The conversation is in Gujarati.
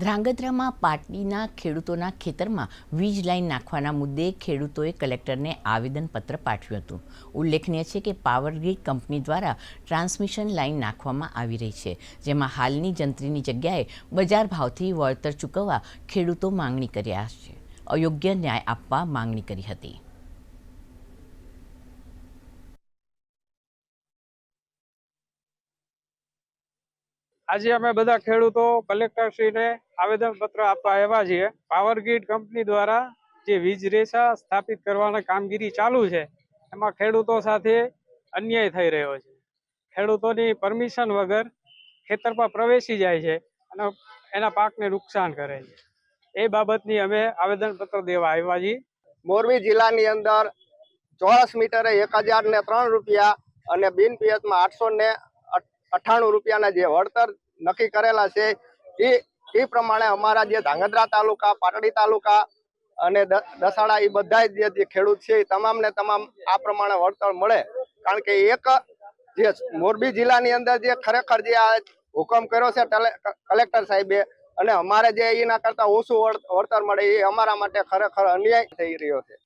ધ્રાંગધ્રામાં પાટડીના ખેડૂતોના ખેતરમાં વીજ લાઇન નાખવાના મુદ્દે ખેડૂતોએ કલેક્ટરને આવેદનપત્ર પાઠવ્યું હતું. ઉલ્લેખનીય છે કે પાવર ગ્રીડ કંપની દ્વારા ટ્રાન્સમિશન લાઇન નાખવામાં આવી રહી છે, જેમાં હાલની જંત્રીની જગ્યાએ બજાર ભાવથી વળતર ચૂકવવા ખેડૂતો માંગણી કર્યા છે. અયોગ્ય ન્યાય આપવા માંગણી કરી હતી. આજે અમે બધા ખેડૂતો, કલેક્ટરશ્રીને આવેદનપત્ર આપવા આવ્યા છીએ. પાવર ગ્રીડ કંપની દ્વારા જે વીજ રેસા સ્થાપિત કરવાની કામગીરી ચાલુ છે, એમાં ખેડૂતો સાથે અન્યાય થઈ રહ્યો છે. ખેડૂતોની પરમિશન વગર ખેતરમાં પ્રવેશી જાય છે અને એના પાકને નુકસાન કરે છે. એ બાબતની અમે આવેદનપત્ર દેવા આવ્યા છીએ. મોરબી જિલ્લાની અંદર ચોરસ મીટરે એક હજાર ને ત્રણ રૂપિયા અને બિન પિયતમાં આઠસો ને અઠ્ઠાણું રૂપિયાના જે વળતર નક્કી કરેલા છે, એ એ પ્રમાણે અમારા જે ધાંગધ્રા તાલુકા, પાટડી તાલુકા અને દસાડા એ બધા જે ખેડૂત છે, એ તમામને તમામ આ પ્રમાણે વળતર મળે. કારણ કે એક જે મોરબી જિલ્લાની અંદર જે ખરેખર જે આ હુકમ કર્યો છે કલેક્ટર સાહેબે, અને અમારે જે એના કરતા ઓછું વળતર મળે, એ અમારા માટે ખરેખર અન્યાય થઈ રહ્યો છે.